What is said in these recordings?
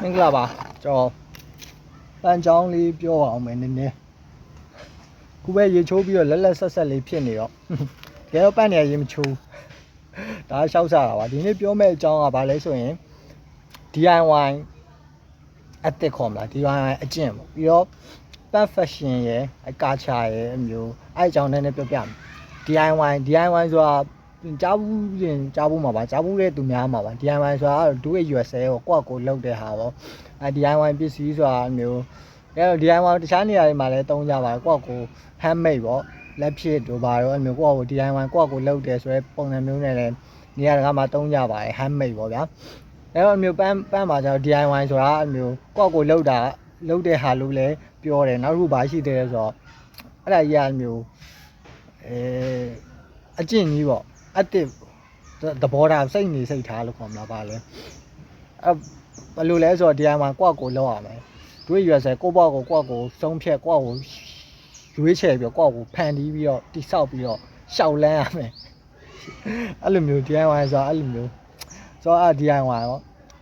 မင်္ဂလာပါကျွန်တော်ပန်းချောင်းလေးပြောအောင်မယ်နည်းနည်းခုပဲရေချိုးပြီးတော့လက်လက်ဆက်ဆက်လေးဖြစ်နေတော့တကယ်တော့ပန်းနေရရေမချိုးဒါရှောက်စားတာပါဒီနေ့ပြောမယ့်အကြောင်းကဘာလဲဆိုရင် DIY အစ်စ်ခေါ်မလား DIY အကျင့်ပေါ့ပြီးတော့ pet fashion ရယ်အကာချာရယ်အမျိုးအဲ့အကြောင်းနည်းနည်းပြောပြမယ် DIY DIY ဆိုတာ ကြားဘူးရင်ကြားဘူးမှာပါကြားဘူးတဲ့သူများမှာပါ DIY ဆိုတာကတော့ do it yourself ကိုယ့်အကိုလုပ်တဲ့ဟာပေါ့အဲ DIY ပစ္စည်းဆိုတာအမျိုးအဲတော့ DIY တခြားနေရာတွေမှာလည်းတုံးကြပါတယ်ကိုယ့်အကို handmade ပေါ့လက်ဖြစ်တို့ပါတော့အမျိုးကိုယ့်အကို DIY ကိုယ့်အကိုလုပ်တယ်ဆိုရဲပုံစံမျိုးနဲ့လည်းနေရာတကာမှာတုံးကြပါတယ် handmade ပေါ့ဗျာအဲတော့အမျိုးပန်းပန်းမှာကျတော့ DIY ဆိုတာအမျိုးကိုယ့်အကိုလုပ်တာလုပ်တဲ့ဟာလို့လည်းပြောတယ်နောက်တစ်ခုဘာရှိသေးလဲဆိုတော့အဲ့ဒါကြီးကအမျိုးအဲအကျင့်ကြီးပေါ့ active သဘောထားစိတ်နေစိတ်ထားလို့ခေါ်မလားပါလဲအဲဘယ်လိုလဲဆိုတော့ DIY ကိုယ့်ကိုလောက်ရမယ်တွေးရွယ်စဲကိုယ့်ဘောက်ကိုကိုယ့်ကိုစုံဖြတ်ကိုယ့်ကိုရွေးချယ်ပြီးတော့ကိုယ့်ကိုဖန်တီးပြီးတော့တိဆောက်ပြီးတော့ရှောက်လန်းရမယ်အဲ့လိုမျိုး DIY ဆိုတာအဲ့လိုမျိုးဆိုတော့အဲ့ DIY ရောဒါ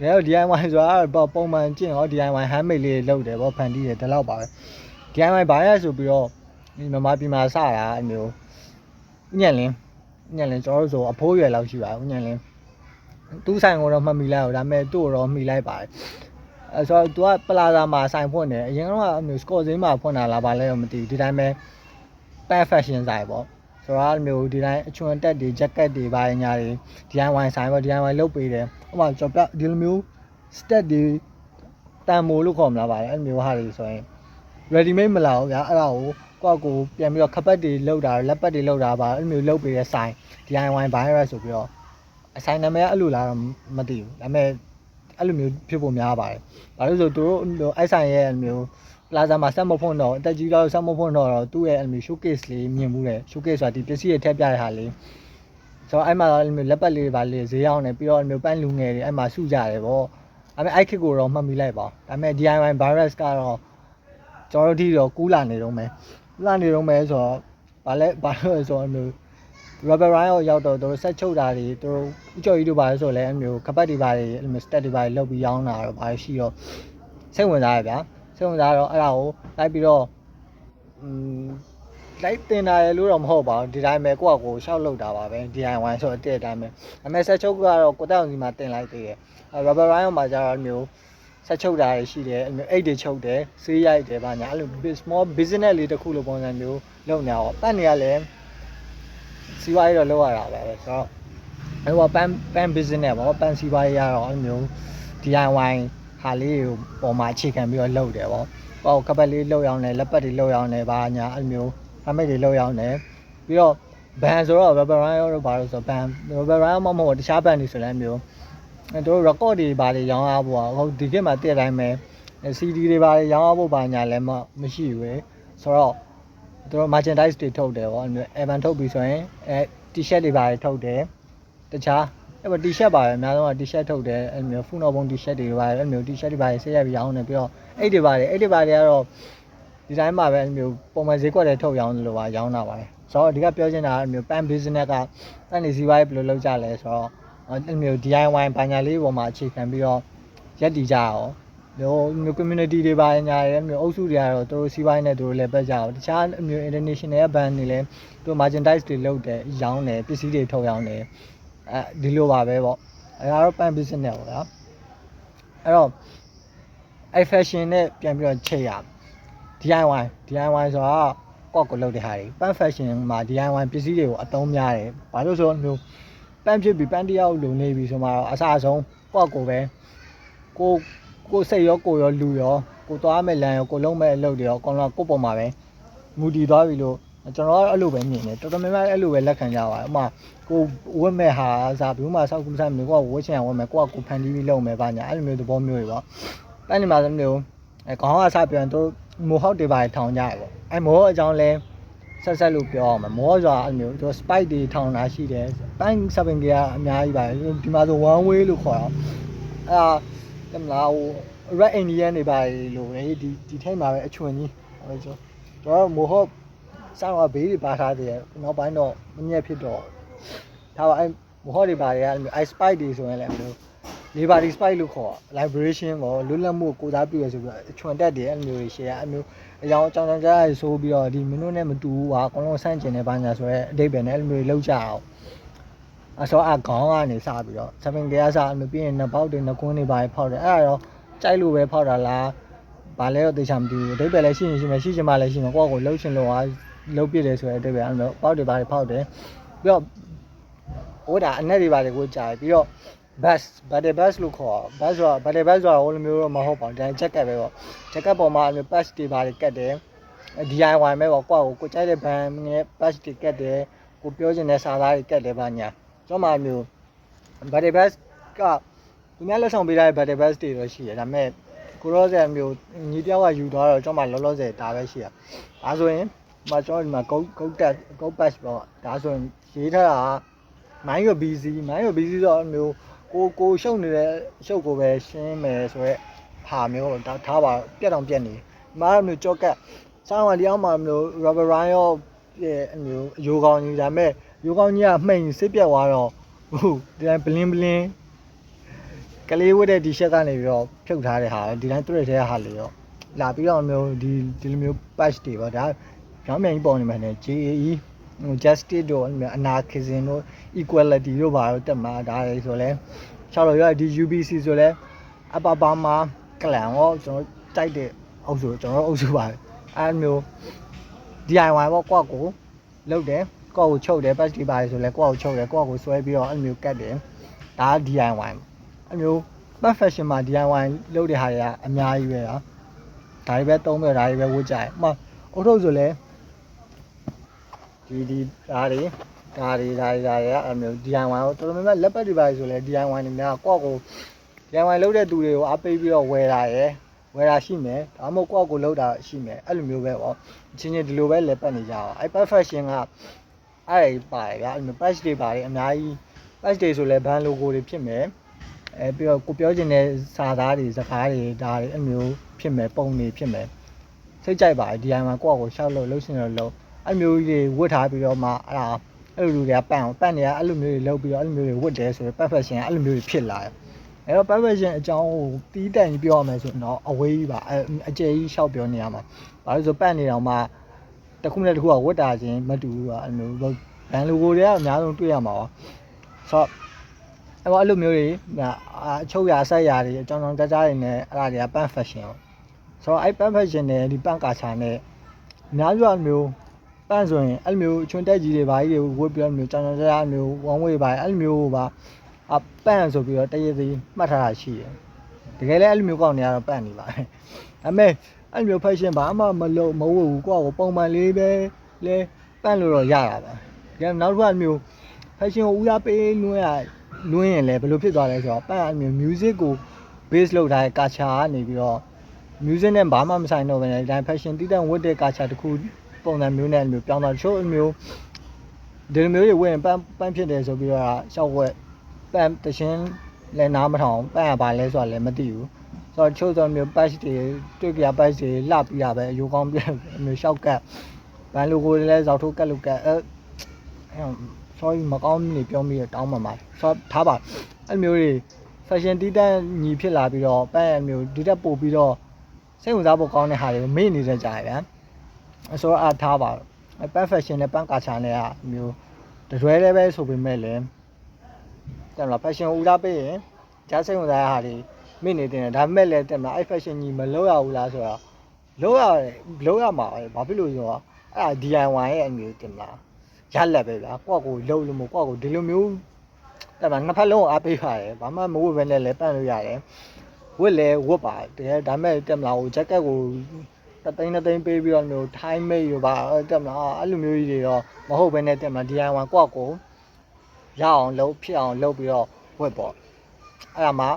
တော့ DIY ဆိုတာပေါ့ပုံမှန်ကျင့်ရော DIY handmade လေးလုပ်တယ်ပေါ့ဖန်တီးတယ်ဒီလောက်ပါပဲ DIY ဘာလဲဆိုပြီးတော့ဒီမြန်မာပြည်မှာစတာအမျိုးညက်လင်း ညက်လင်းကျွန်တော်တို့ဆိုအဖိုးရွယ်လောက်ရှိပါဦးညက်လင်းသူ့ဆိုင်ကိုတော့မှတ်မိလိုက်ဘူးဒါပေမဲ့သူ့ကိုတော့မှီလိုက်ပါတယ်အဲဆိုတော့ तू ကပလာဇာမှာဆိုင်ဖွင့်တယ်အရင်ကတော့အမျိုးစကော့စင်းမှာဖွင့်တာလားဘာလဲတော့မသိဘူးဒီတိုင်းပဲ pet fashion ဆိုင်ပေါ့ဆိုတော့အမျိုးဒီတိုင်းအချွန်တက်တွေ jacket တွေပါညာတွေ DIY ဆိုင်ပေါ့ DIY လုပ်ပေးတယ်ဥပမာကျွန်တော်ဒီလိုမျိုး stat တွေတန်မိုးလို့ခေါ်မလားပါတယ်အဲ့လိုမျိုးဟာတွေဆိုရင် ready made မလာဘူးဗျာအဲ့ဒါကို ကိုယ့်ကိုပြန်ပြီးတော့ခပတ်တွေလောက်တာလက်ပတ်တွေလောက်တာပါအဲ့လိုမျိုးလောက်ပေးတဲ့ဆိုင် DIY virus ဆိုပြီးတော့အဆိုင်နာမည်ကအဲ့လိုလားတော့မသိဘူးဒါပေမဲ့အဲ့လိုမျိုးဖြစ်ဖို့များပါတယ်ဘာလို့လဲဆိုသူတို့အဲ့ဆိုင်ရဲ့အဲ့လိုမျိုးပလာဇာမှာဆက်မဖွင့်တော့အတက်ကြီးတော့ဆက်မဖွင့်တော့တော့သူ့ရဲ့အဲ့လိုမျိုး showcase လေးမြင်မှုတယ် showcase ဆိုတာဒီပစ္စည်းတွေထည့်ပြတဲ့ဟာလေးဆိုတော့အဲ့မှာအဲ့လိုမျိုးလက်ပတ်လေးပါလေးဈေးရောက်နေပြီးတော့အဲ့လိုမျိုးပန်းလူငယ်တွေအဲ့မှာစုကြတယ်ပေါ့ဒါပေမဲ့အဲ့ခစ်ကိုတော့မှတ်မိလိုက်ပါဒါပေမဲ့ DIY virus ကတော့ကျွန်တော်တို့ဒီတော့ကူးလာနေတော့မယ်ကူး လာနေတော့မယ်ဆိုတော့ဘာလဲဘာလို့လဲဆိုတော့အဲ့လို rubber ride ကိုရောက်တော့သူတို့ဆက်ချုပ်တာတွေသူတို့ဥကြော်ကြီးတို့ပါလဲဆိုလဲအဲ့မျိုးကပတ်တွေပါတွေအဲ့လိုမျိုး stat တွေပါတွေလောက်ပြီးရောင်းတာတော့ဘာလို့ရှိတော့စိတ်ဝင်စားရဗျာစိတ်ဝင်စားတော့အဲ့ဒါကိုလိုက်ပြီးတော့อืมလိုက်တင်တာရလို့တော့မဟုတ်ပါဘူးဒီတိုင်းပဲကိုယ့်အကိုရှောက်လောက်တာပါပဲ DIY ဆိုတော့တဲ့အတိုင်းပဲအမေဆက်ချုပ်ကတော့ကိုတောင်စီမှာတင်လိုက်သေးတယ် rubber ride မှာကျတော့အဲ့မျိုး ဆက်ချုပ်တာတွေရှိတယ်အဲ့မျိုးအိတ်တွေချုပ်တယ်ဆေးရိုက်တယ်ဗာညာအဲ့လို small business လေးတစ်ခုလိုပုံစံမျိုးလုပ်နေတာပေါ့ပတ်နေရလဲစီးပွားရေးတော့လုပ်ရတာပဲဆိုတော့အဲ့ဟိုပန်းပန်း business ပေါ့ပန်းစီးပွားရေးရတော့အဲ့မျိုး DIY ဟာလေးကိုပေါ်မှာအခြေခံပြီးတော့လုပ်တယ်ပေါ့ဟောကပတ်လေးလှုပ်ရောင်းတယ်လက်ပတ်တွေလှုပ်ရောင်းတယ်ဗာညာအဲ့မျိုးအမိတ်တွေလှုပ်ရောင်းတယ်ပြီးတော့ဘန်ဆိုတော့ rubber ride ရောဘာလို့ဆိုဘန် rubber ride မမဟုတ်တခြားဘန်တွေဆိုလည်းမျိုးအဲ တို့ record တွေဘာတွေရောင်းရဖို့ဟိုဒီခေတ်မှာတည့်တိုင်းပဲ CD တွေဘာတွေရောင်းရဖို့ဘာညာလည်းမမရှိဘူးလေဆိုတော့တို့ merchandise တွေထုတ်တယ်ပေါ့အဲ့မျိုး Evan ထုတ်ပြီဆိုရင်အဲ T-shirt တွေဘာတွေထုတ်တယ်တခြားအဲ့ T-shirt ပါပဲအများဆုံးက T-shirt ထုတ်တယ်အဲ့မျိုးဖူနော်ဘုံ T-shirt တွေပါအဲ့မျိုး T-shirt တွေပါဆေးရပြီးရောင်းတယ်ပြီးတော့အဲ့တွေပါတယ်အဲ့တွေပါတွေကတော့ဒီတိုင်းမှာပဲအဲ့မျိုးပုံမှန်ဈေးကွက်တွေထုတ်ရောင်းလို့ပါရောင်းတာပါတယ်ဆိုတော့ဒီကပြောချင်တာအဲ့မျိုး pan business ကတန်နေစီးပွားရေးဘယ်လိုလုပ်ကြလဲဆိုတော့ အဲ့မျိုး DIY ဘာညာလေးပေါ်မှာအခြေခံပြီးတော့ရက်တည်ကြအောင်မျိုးမျိုး community တွေပါညာတွေမျိုးအုပ်စုတွေကတော့သူတို့စီးပွားရေးနဲ့သူတို့လည်းပတ်ကြအောင်တခြားမျိုး international band တွေလည်းသူ merchandise တွေလုပ်တယ်ရောင်းတယ်ပစ္စည်းတွေထုတ်ရောင်းတယ်အဲဒီလိုပါပဲပေါ့အဲဒါတော့ pan business ပေါ့ဗျာအဲ့တော့အဲ့ fashion နဲ့ပြန်ပြီးတော့ချိန်ရ DIY DIY ဆိုတာကော့ကိုလုပ်တဲ့ဟာတွေ pan fashion မှာ DIY ပစ္စည်းတွေကိုအသုံးများတယ်ဘာလို့ဆိုတော့မျိုး pan ဖြစ်ပြီး pan တယောက်လုံနေပြီဆိုမှတော့အစားအဆုံးကော့ကိုပဲကိုကိုစိတ်ရောကိုရောလူရောကိုသွားမဲ့လမ်းရောကိုလုံးမဲ့အလုပ်တွေရောအကုန်လုံးကိုပုံမှာပဲမူတည်သွားပြီလို့ကျွန်တော်ကတော့အဲ့လိုပဲမြင်တယ်တော်တော်များများအဲ့လိုပဲလက်ခံကြပါတယ်ဥပမာကိုဝတ်မဲ့ဟာစားဘူးမှစောက်ကူးစားမျိုးကိုကဝတ်ချင်အောင်ဝတ်မယ်ကိုကကိုဖန်တီးပြီးလုပ်မယ်ဗာညာအဲ့လိုမျိုးသဘောမျိုးတွေပေါ့ပန်းနေမှာဆိုမျိုးအဲခေါင်းကစပြန်တော့မိုးဟောက်တွေပါထောင်ကြရပေါ့အဲမိုးအကြောင်းလဲ ဆက်ဆက်လို့ပြောအောင်မယ်မောဆိုတာအဲ့လိုမျိုးသူ spike တွေထောင်တာရှိတယ်ပန်း7 gear အများကြီးပါတယ်ဒီမှာဆို one way လို့ခေါ်တော့အဲ့ဒါတမလားဟို red indian တွေပါလို့လေဒီဒီထိတ်မှာပဲအချွန်ကြီးဟိုကျွန်တော်မိုးဟောက်စောင်းကဘေးတွေပါထားတယ်နောက်ပိုင်းတော့မမြက်ဖြစ်တော့ဒါပါအဲ့မိုးဟောက်တွေပါတွေကအဲ့လို ice spike တွေဆိုရင်လည်းအဲ့လို liberty spike လို့ခေါ် liberation ကိုလွတ်လပ်မှုကိုကိုစားပြုရဆိုပြီးတော့ချွန်တက်တယ်အဲ့လိုမျိုးရှေ့အမျိုး အကြောင်းအကြောင်းကြောင်းကြားရဆိုပြီးတော့ဒီမင်းတို့နဲ့မတူဘူးဟာအကုန်လုံးဆန့်ကျင်နေပါညာဆိုရဲအတိတ်ပဲနဲ့အဲ့လိုမျိုးလောက်ကြအောင်အစောအခေါင်းကနေစပြီးတော့7 gear စအမျိုးပြီးရင်နှစ်ပေါက်တွေနှစ်ကွန်းတွေပါဖောက်တယ်အဲ့ဒါတော့ကြိုက်လို့ပဲဖောက်တာလားဘာလဲတော့သိချာမသိဘူးအတိတ်ပဲလည်းရှိရင်ရှိမယ်ရှိချင်မှလည်းရှိမယ်ကိုယ့်ကိုလှုပ်ချင်လို့ဟာလှုပ်ပြစ်တယ်ဆိုရဲအတိတ်ပဲအဲ့လိုပေါက်တွေပါဖောက်တယ်ပြီးတော့ဟိုဒါအနက်တွေပါလေကိုကြာပြီးတော့ bus battle bus လို့ခေါ် bus ဆိုတာ battle bus ဆိုတာဟိုလိုမျိုးတော့မဟုတ်ပါဘူးဒါ jacket ပဲပေါ့ jacket ပေါ်မှာ bus တွေပါတယ်ကတ်တယ် DIY ပဲပေါ့ကိုယ့်ကိုကိုကြိုက်တဲ့ band နဲ့ bus တွေကတ်တယ်ကိုပြောချင်တဲ့စာသားတွေကတ်တယ်ပါညာကျွန်တော်မှမျိုး battle bus ကသူများလက်ဆောင်ပေးထားတဲ့ battle bus တွေတော့ရှိတယ်ဒါပေမဲ့ကိုရောဆယ်မျိုးညီတယောက်ကယူသွားတော့ကျွန်တော်မှလောလောဆယ်ဒါပဲရှိရဒါဆိုရင်မကျွန်တော်ဒီမှာ go go tag go patch ပေါ့ဒါဆိုရင်ရေးထားတာက mind your busy mind your busy ဆိုတော့မျိုး ကိုကိုရှုပ်နေတဲ့ရှုပ်ကိုပဲရှင်းမယ်ဆိုရက်ဟာမျိုးဒါထားပါပြက်တော့ပြက်နေမားမျိုးကြော့ကတ်စောင်းကလျောင်းမှာမျိုး rubber ryan ရောရဲ့အမျိုးအယိုကောင်ကြီးဒါပေမဲ့ယိုကောင်ကြီးကမှိန်စစ်ပြက်သွားတော့ဟုတ်ဒီတိုင်း bling bling ကလေးဝတ်တဲ့ t-shirt ကနေပြီးတော့ဖြုတ်ထားတဲ့ဟာဒီတိုင်းတွေ့တဲ့ဟာလေးရောလာပြီးတော့မျိုးဒီဒီလိုမျိုး patch တွေပေါ့ဒါကြောင်းမြန်ကြီးပေါ်နေမှန်း JAE ဟို justice တို့အဲ့လိုမျိုး anarchism တို့ equality တို့ဘာလို့တက်မှာဒါလေဆိုလဲ၆လို့ရဒီ UBC ဆိုလဲအပပါမာကလန်ရောကျွန်တော်တိုက်တဲ့အုပ်စုကျွန်တော်အုပ်စုပါအဲ့လိုမျိုး DIY ပေါ့ကိုယ့်ကိုလုပ်တယ်ကိုယ့်ကိုချုပ်တယ် patch တွေပါတယ်ဆိုလဲကိုယ့်ကိုချုပ်တယ်ကိုယ့်ကိုဆွဲပြီးတော့အဲ့လိုမျိုးကတ်တယ်ဒါ DIY အဲ့မျိုး back fashion မှာ DIY လုပ်တဲ့ဟာတွေကအများကြီးပဲဟာဒါတွေပဲသုံးပြီးတော့ဒါတွေပဲဝတ်ကြတယ်ဥပမာအုတ်ထုတ်ဆိုလဲ ဒီဒီဒါတွေဒါတွေဒါတွေဒါတွေကအဲ့မျိုး DIY ကိုတော်တော်များများလက်ပတ်တွေပါဆိုလဲ DIY နေများကိုယ့်ကို DIY လုပ်တဲ့သူတွေကိုအားပေးပြီးတော့ဝယ်တာရယ်ဝယ်တာရှိမယ်ဒါမှမဟုတ်ကိုယ့်ကိုလုပ်တာရှိမယ်အဲ့လိုမျိုးပဲပေါ့အချင်းချင်းဒီလိုပဲလက်ပတ်နေကြအောင်အဲ့ back fashion ကအဲ့ဒါပါတယ်ဗျာအဲ့မျိုး patch တွေပါတယ်အများကြီး patch တွေဆိုလဲ band logo တွေဖြစ်မယ်အဲပြီးတော့ကိုပြောချင်တဲ့စာသားတွေစကားတွေဒါတွေအမျိုးဖြစ်မယ်ပုံတွေဖြစ်မယ်စိတ်ကြိုက်ပါတယ် DIY မှာကိုယ့်အကိုရှောက်လို့လှုပ်ရှင်လို့လှုပ် အဲ့မျိုးကြီးတွေဝတ်ထားပြီးတော့မှအဲ့ဒါအဲ့လိုလူတွေကပန့်အောင်ပန့်နေတာအဲ့လိုမျိုးတွေလှုပ်ပြီးတော့အဲ့လိုမျိုးတွေဝတ်တယ်ဆိုရင် perfection ကအဲ့လိုမျိုးတွေဖြစ်လာတယ်အဲ့တော့ perfection အကြောင်းကိုတီးတန့်ကြီးပြောရမယ်ဆိုရင်တော့အဝေးကြီးပါအအကျယ်ကြီးရှောက်ပြောနေရမှာဘာလို့ဆိုပန့်နေတော့မှတစ်ခုနဲ့တစ်ခုကဝတ်တာချင်းမတူဘူးပါအဲ့လိုဘန်လိုကိုတွေကအများဆုံးတွေ့ရမှာပါဆိုတော့အဲ့တော့အဲ့လိုမျိုးတွေအချုပ်ရဆက်ရတွေအကြောင်းကြောင်းကြားကြားတွေနဲ့အဲ့ဒါတွေကပန့် fashion ပေါ့ဆိုတော့အဲ့ pant fashion နဲ့ဒီ pant ကာချာနဲ့အများစုအမျိုး ပန့်ဆိုရင်အဲ့လိုမျိုးချွန်တက်ကြီးတွေဘာကြီးတွေဝတ်ပြီးတော့မျိုးကြောင်ကြောင်ကြားကြားမျိုး one way ပါအဲ့လိုမျိုးပါအပန့်ဆိုပြီးတော့တရည်စီမှတ်ထားတာရှိတယ်တကယ်လည်းအဲ့လိုမျိုးကောက်နေရတော့ပန့်နေပါတယ်ဒါပေမဲ့အဲ့လိုမျိုး fashion ဘာမှမလုပ်မဝတ်ဘူးကိုယ့်ကိုပုံမှန်လေးပဲလဲပန့်လို့တော့ရတာပါဒါနောက်တစ်ခါမျိုး fashion ကိုဦးစားပေးလွှဲရလွှင်းရင်လည်းဘယ်လိုဖြစ်သွားလဲဆိုတော့ပန့်အမျိုး music ကို base လုပ်ထားတဲ့ကာချာကနေပြီးတော့ music နဲ့ဘာမှမဆိုင်တော့ဘဲနဲ့ဒါ fashion တည်တဲ့ဝတ်တဲ့ကာချာတစ်ခု ပုံစံမျိုးနဲ့မျိုးပြောင်းသွားချို့အမျိုးဒီလိုမျိုးတွေဝတ်ရင်ပန်းပန်းဖြစ်တယ်ဆိုပြီးတော့ရှောက်ဝက်ပန်းတရှင်လည်းနားမထောင်ပန်းကဘာလဲဆိုတာလည်းမသိဘူးဆိုတော့ချို့ဆိုမျိုး patch တွေတွေ့ကြ patch တွေလှပြီးတာပဲအယိုးကောင်းပြမျိုးရှောက်ကတ်ဘန်လိုကိုလည်းဇောက်ထုတ်ကတ်လို့ကတ်အဲ sorry မကောင်းနေပြောမိရတောင်းမှမှာဆိုထားပါအဲ့မျိုးတွေ fashion တီးတန်းညီဖြစ်လာပြီးတော့ပန်းအမျိုးဒီတက်ပို့ပြီးတော့စိတ်ဝင်စားဖို့ကောင်းတဲ့ဟာတွေကိုမေ့နေတဲ့ကြာရဗျာ အစောအားထားပါပန်း fashion နဲ့ပန်းကာချာနဲ့ကမျိုးတရွဲလည်းပဲဆိုပေမဲ့လည်းတယ်မလား fashion ဦးစားပေးရင်ကြားစိတ်ဝင်စားတဲ့ဟာတွေမေ့နေတယ်ဒါပေမဲ့လည်းတယ်မလားအဲ့ fashion ညီမလုပ်ရဘူးလားဆိုတော့လုပ်ရတယ်လုပ်ရမှာပဲဘာဖြစ်လို့ဆိုတော့အဲ့ဒါ DIY ရဲ့အမျိုးတယ်မလားရလက်ပဲဗျာကိုယ့်ကိုလှုပ်လို့မကိုယ့်ကိုဒီလိုမျိုးအဲ့မှာနှစ်ဖက်လုံးအားပေးပါတယ်ဘာမှမဝတ်ဘဲနဲ့လည်းပန့်လို့ရတယ်ဝတ်လဲဝတ်ပါတကယ်ဒါမဲ့တက်မလားဟိုဂျက်ကက်ကို တသိန်းတသိန်းပေးပြီးတော့မျိုး time made ရောပါတက်မလားအဲ့လိုမျိုးကြီးတွေတော့မဟုတ်ဘဲနဲ့တက်မလား DIY ကိုယ့်ကိုရအောင်လုပ်ဖြစ်အောင်လုပ်ပြီးတော့ဝတ်ပေါ့အဲ့ဒါမှ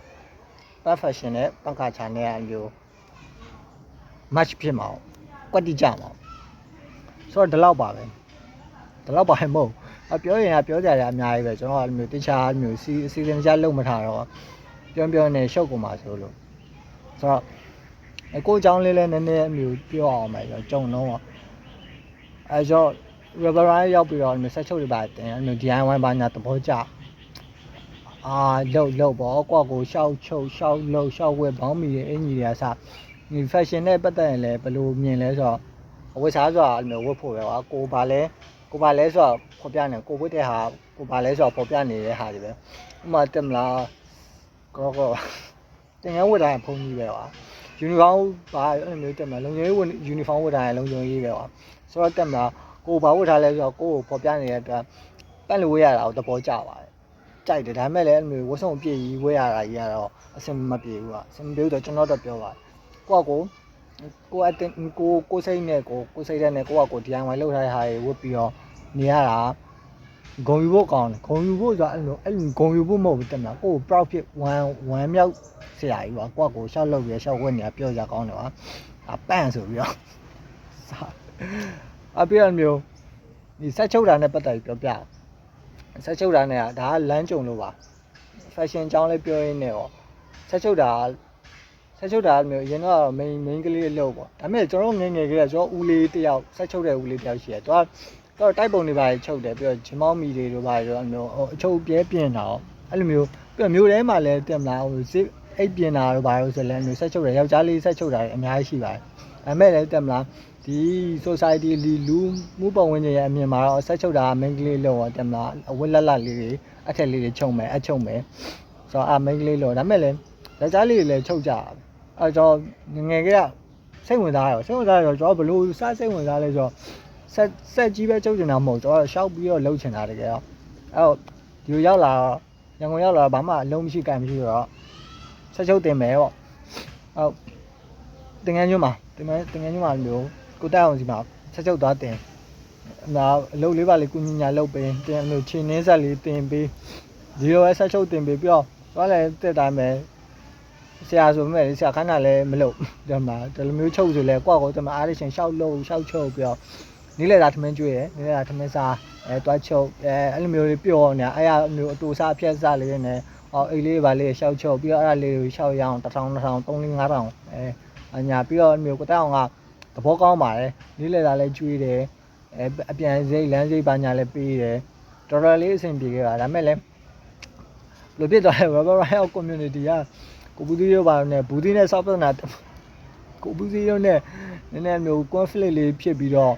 perfection နဲ့ပန့်ကာချာနဲ့အမျိုး match ဖြစ်မှာကွက်တိကြမှာဆိုတော့ဒီလောက်ပါပဲဒီလောက်ပါမဟုတ်အပြောရင်ကပြောကြတယ်အများကြီးပဲကျွန်တော်ကမျိုးတခြားမျိုးစီအစီအစဉ်တခြားလုံးမထားတော့ပြောပြောနေရှုပ်ကုန်ပါဆိုလို့ဆိုတော့ အကိုအကြောင်းလေးလည်းနည်းနည်းမျိုးပြောအောင်မယ်ကျွန်တော်ကြုံတော့အဲကြောင့် rubber ရောက်ပြီးတော့မျိုးဆက်ချုပ်တွေပါတင်မျိုး DIY ဘာညာသဘောကျအာလှုပ်လှုပ်ပေါ့ကွာကိုရှောက်ချုပ်ရှောက်လှုပ်ရှောက်ဝဲဘောင်းမီရဲ့အင်ကြီးတွေကစဒီ fashion နဲ့ပတ်သက်ရင်လည်းဘယ်လိုမြင်လဲဆိုတော့အဝတ်စားဆိုတာအဲ့လိုဝတ်ဖို့ပဲကွာကိုဘာလဲကိုဘာလဲဆိုတော့ဖော်ပြနေကိုဝတ်တဲ့ဟာကိုဘာလဲဆိုတော့ဖော်ပြနေတဲ့ဟာတွေပဲဥပမာတက်မလားကောကောတင်ငန်းဝတ်တိုင်းဖုန်းကြီးပဲကွာ ယူနီဖောင်းဘာအဲ့လိုမျိုးတက်မလားလုံခြုံရေးယူနီဖောင်းဝတ်တိုင်းလုံခြုံရေးပဲကွာဆိုတော့တက်မလားကိုဘာဝတ်ထားလဲဆိုတော့ကိုကိုဖော်ပြနေတဲ့အတွက်ပတ်လို့ဝေးရတာကိုသဘောကျပါတယ်ကြိုက်တယ်ဒါပေမဲ့လည်းအဲ့လိုမျိုးဝတ်စုံပြည့်ကြီးဝဲရတာကြီးကတော့အဆင်မပြေဘူးကအဆင်မပြေဘူးတော့ကျွန်တော်တော့ပြောပါတယ်ကိုကကိုကိုအတင်ကိုကိုစိတ်နဲ့ကိုကိုစိတ်တဲ့နဲ့ကိုကကို DIY လုပ်ထားတဲ့ဟာတွေဝတ်ပြီးတော့နေရတာ ဂုံယူဖို့ကောင်းတယ်ဂုံယူဖို့ဆိုတာအဲ့လိုအဲ့လိုဂုံယူဖို့မဟုတ်ဘူးတက်မလားကို profit 1 1မြောက်ဆရာကြီးပါကိုကကိုရှောက်လုပ်ရရှောက်ဝတ်နေတာပြောကြကောင်းတယ်ပါအပန့်ဆိုပြီးတော့စာအပြည့်အမျိုးဒီဆက်ချုပ်တာနဲ့ပတ်သက်ပြီးပြောပြအောင်ဆက်ချုပ်တာနဲ့ကဒါကလမ်းကြုံလို့ပါ fashion အကြောင်းလေးပြောရင်းနဲ့ရောဆက်ချုပ်တာဆက်ချုပ်တာမျိုးအရင်တော့ main main ကလေးလို့ပေါ့ဒါပေမဲ့ကျွန်တော်ငယ်ငယ်ကလေးကကျွန်တော်ဦးလေးတယောက်ဆက်ချုပ်တဲ့ဦးလေးတယောက်ရှိတယ်သူက တော့တိုက်ပုံတွေပါချုပ်တယ်ပြီးတော့ဂျမောင်းမီတွေတို့ပါတော့အမျိုးအချုပ်ပြဲပြင်တာရောအဲ့လိုမျိုးပြီးတော့မျိုးထဲမှာလည်းတင်မလားဟိုစစ်အိတ်ပြင်တာတို့ပါလို့ဆိုလည်းမျိုးဆက်ချုပ်တယ်ယောက်ျားလေးဆက်ချုပ်တာအများကြီးရှိပါတယ်ဒါပေမဲ့လည်းတင်မလားဒီ society လီလူမှုပုံဝင်ရဲ့အမြင်မှာတော့ဆက်ချုပ်တာ main ကလေးလို့တော့တင်မလားအဝတ်လက်လက်လေးတွေအထက်လေးတွေချုပ်မယ်အချုပ်မယ်ဆိုတော့အ main ကလေးလို့ဒါပေမဲ့လည်းယောက်ျားလေးတွေလည်းချုပ်ကြတာအဲကျွန်တော်ငယ်ငယ်ကစိတ်ဝင်စားရောစိတ်ဝင်စားရောကျွန်တော်ဘလို့စစိတ်ဝင်စားလဲဆိုတော့ ဆက်ဆက်ကြီးပဲချုပ်နေတာမဟုတ်ကျွန်တော်ရှောက်ပြီးတော့လှုပ်ချင်တာတကယ်တော့အဲတော့ဒီလိုရောက်လာတော့ရန်ကုန်ရောက်လာတော့ဘာမှအလုံးမရှိကြိုင်မရှိတော့ဆက်ချုပ်တင်မယ်ပေါ့ဟုတ်တင်ငန်းညွန်းမှာတင်ငန်းတင်ငန်းညွန်းမှာမျိုးကိုတက်အောင်စီမှာဆက်ချုပ်သွားတင်နောက်အလုပ်လေးပါလေးကုညညာလုပ်ပေးတင်အမျိုးချင်းနှင်းဆက်လေးတင်ပေးဒီလိုပဲဆက်ချုပ်တင်ပေးပြီးတော့သွားလဲတက်တိုင်းပဲဆရာဆိုမဲ့ဆရာခဏလည်းမလုပ်ဒီမှာဒီလိုမျိုးချုပ်ဆိုလဲကိုယ့်ကိုယ်တမအားရရှင်ရှောက်လို့ရှောက်ချုပ်ပြီးတော့ နေ့လေသာထမင်းကျွေးရနေ့လေသာထမင်းစားအဲတွားချုပ်အဲအဲ့လိုမျိုးလေးပျော်နေတာအဲ့အမျိုးအတူစားအဖြက်စားလေးနဲ့အော်အိတ်လေးပါလေးရှောက်ချုပ်ပြီးတော့အဲ့ဒါလေးကိုရှောက်ရအောင်1000 2000 3000 5000အဲအညာပြီးတော့မျိုးကတောင်းကသဘောကောင်းပါတယ်နေ့လေသာလည်းကျွေးတယ်အဲအပြန်စိတ်လမ်းစိတ်ပါညာလည်းပေးတယ်တော်တော်လေးအဆင်ပြေခဲ့ပါဒါပေမဲ့လည်းဘယ်လိုဖြစ်သွားလဲ Rubber Riot community ကကိုဘူးသီးရောပါနဲ့ဘူးသီးနဲ့စောက်ပြဿနာကိုဘူးသီးရောနဲ့နည်းနည်းမျိုး conflict လေးဖြစ်ပြီးတော့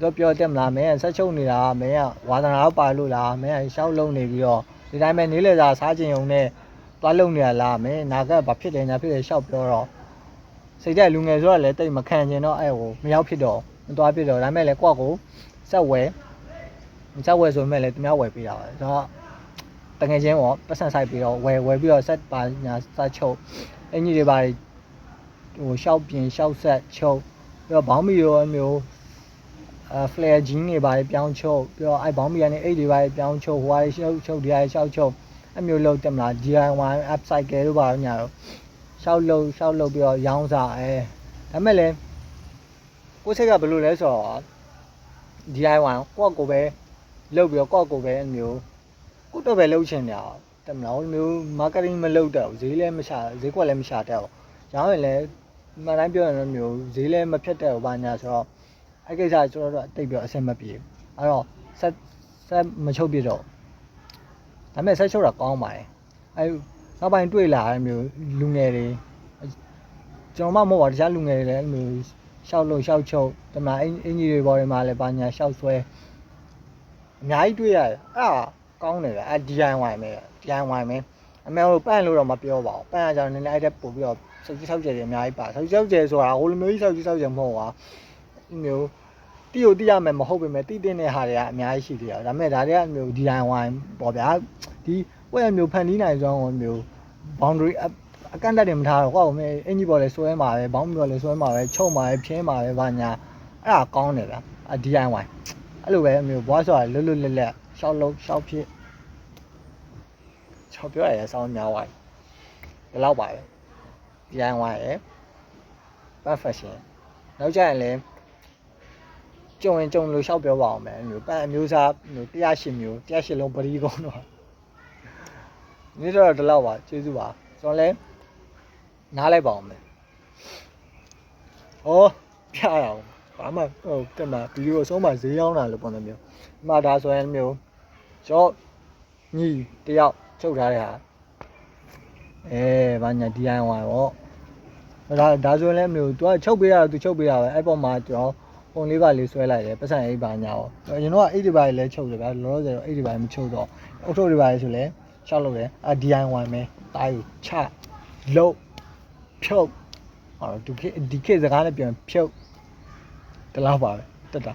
တော့ပြောတက်မလားမင်းကဆက်ချုပ်နေတာမင်းကဝါသနာတော့ပါလို့လားမင်းကရှောက်လုံးနေပြီးတော့ဒီတိုင်းပဲနေလေသာစားခြင်းုံနဲ့သွားလုံနေရလားမင်းနာကဘာဖြစ်တယ်ညာဖြစ်တယ်ရှောက်ပြောတော့စိတ်တဲ့လူငယ်ဆိုတော့လည်းတိတ်မခံကျင်တော့အဲ့ဟိုမရောက်ဖြစ်တော့မသွားဖြစ်တော့ဒါပေမဲ့လည်းကိုယ့်ကိုဆက်ဝဲဆက်ဝဲဆိုမဲ့လည်းသူများဝယ်ပေးတာပါတော့တကယ်ချင်းပေါ့ပတ်စံဆိုင်ပြီးတော့ဝယ်ဝယ်ပြီးတော့ဆက်ပါညာစချုပ်အင်ကြီးတွေပါဟိုရှောက်ပြင်ရှောက်ဆက်ချုပ်ပြီးတော့ဘောင်းမီရောမျိုး အဲ flare jean တွေပါပြောင်းချုပ်ပြီးတော့အဲဘောင်းမီကနေအိတ်တွေပါပြောင်းချုပ်ဟိုဟာရှောက်ချုပ်ဒီဟာရှောက်ချုပ်အမျိုးလုံးတက်မလား DIY app cycle တို့ပါညာတော့ရှောက်လုံးရှောက်လုံးပြီးတော့ရောင်းစားအဲဒါမဲ့လည်းကိုယ်စိတ်ကဘယ်လိုလဲဆိုတော့ DIY ကိုယ့်ကိုယ်ပဲလုပ်ပြီးတော့ကိုယ့်ကိုယ်ပဲအမျိုးကိုယ့်တော့ပဲလုပ်ချင်တာတက်မလားဟိုမျိုး marketing မလုပ်တော့ဈေးလည်းမရှာဈေးကွက်လည်းမရှာတတ်ဘူးရောင်းရင်လည်းမှန်တိုင်းပြောရင်လည်းမျိုးဈေးလည်းမဖြတ်တဲ့ဘာညာဆိုတော့ အဲ့ကိစ္စကျွန်တော်တို့အတိတ်ပြောအဆင်မပြေဘူးအဲ့တော့ဆက်ဆက်မချုပ်ပြတော့ဒါပေမဲ့ဆက်ချုပ်တာကောင်းပါတယ်အဲ့နောက်ပိုင်းတွေ့လာတဲ့မျိုးလူငယ်တွေကျွန်တော်မှမဟုတ်ပါတခြားလူငယ်တွေလည်းအဲ့မျိုးရှောက်လို့ရှောက်ချုပ်ဒီမှာအင်အင်ကြီးတွေပေါ်တွေမှာလည်းဘာညာရှောက်ဆွဲအများကြီးတွေ့ရတယ်အဲ့ဒါကောင်းတယ်ဗျအဲ့ DIY ပဲ DIY ပဲအမေတို့ပန့်လို့တော့မပြောပါဘူးပန့်ရကြတော့နည်းနည်းအဲ့တက်ပို့ပြီးတော့စောက်ကြီးဆောက်ကြတယ်အများကြီးပါစောက်ကြီးဆောက်ကြဆိုတာဟိုလိုမျိုးကြီးဆောက်ကြီးဆောက်ကြမဟုတ်ပါဘူး မျိုးတိကိုတိရမယ်မဟုတ်ပေမဲ့တိတဲ့တဲ့ဟာတွေကအများကြီးရှိသေးတယ်ဒါပေမဲ့ဒါတွေကမျိုး DIY ပေါ့ဗျာဒီဝက်မျိုးဖန်တီးနိုင်စွမ်းမျိုး boundary အကန့်အသတ်တွေမထားတော့ဟောမေအင်ကြီးပေါ်လဲဆွဲမှာပဲဘောင်းပေါ်လဲဆွဲမှာပဲချုပ်မှာပဲဖြင်းမှာပဲဗာညာအဲ့ဒါကောင်းတယ်ဗျာ DIY အဲ့လိုပဲအမျိုးဘွားဆိုတာလွတ်လွတ်လပ်လပ်ရှောက်လုံးရှောက်ဖြစ်ချောက်ပြောရရဆောင်းများသွားပြီဒီလောက်ပါပဲ DIY ရယ် perfection နောက်ကြရင်လည်း ကြုံရင်ကြုံလို့ရှောက်ပြောပါအောင်မယ်အမျိုးပန်းအမျိုးစားမျိုး108မျိုး108လုံးပရိကုန်းတော့နေ့တော့ဒီလောက်ပါကျေးဇူးပါကျွန်တော်လည်းနားလိုက်ပါအောင်မယ်ဩပြရအောင်ဘာမှဟိုတက်မှာဗီဒီယိုအဆုံးမှာဈေးရောက်တာလို့ပုံစံမျိုးဒီမှာဒါဆိုရင်မျိုးကျော်ညီတယောက်ချုပ်ထားတဲ့ဟာအဲဘာညာ DIY ပေါ့ဒါဒါဆိုရင်လည်းမလို့ तू ကချုပ်ပေးရတာ तू ချုပ်ပေးရပဲအဲ့ပေါ်မှာကျွန်တော် ပုံလေးပါလေးဆွဲလိုက်တယ်ပတ်စံအိတ်ပါညာပေါ့အရင်တော့အိတ်တွေပါလေးလည်းချုပ်တယ်ဗျာလောလောဆယ်တော့အိတ်တွေပါမချုပ်တော့အုတ်ထုတ်တွေပါလေးဆိုလည်းရှောက်လို့တယ်အာ DIY မယ်တားယူချလုတ်ဖြုတ်အော်ဒီခေတ်ဒီခေတ်စကားနဲ့ပြန်ဖြုတ်တလားပါပဲတက်တာ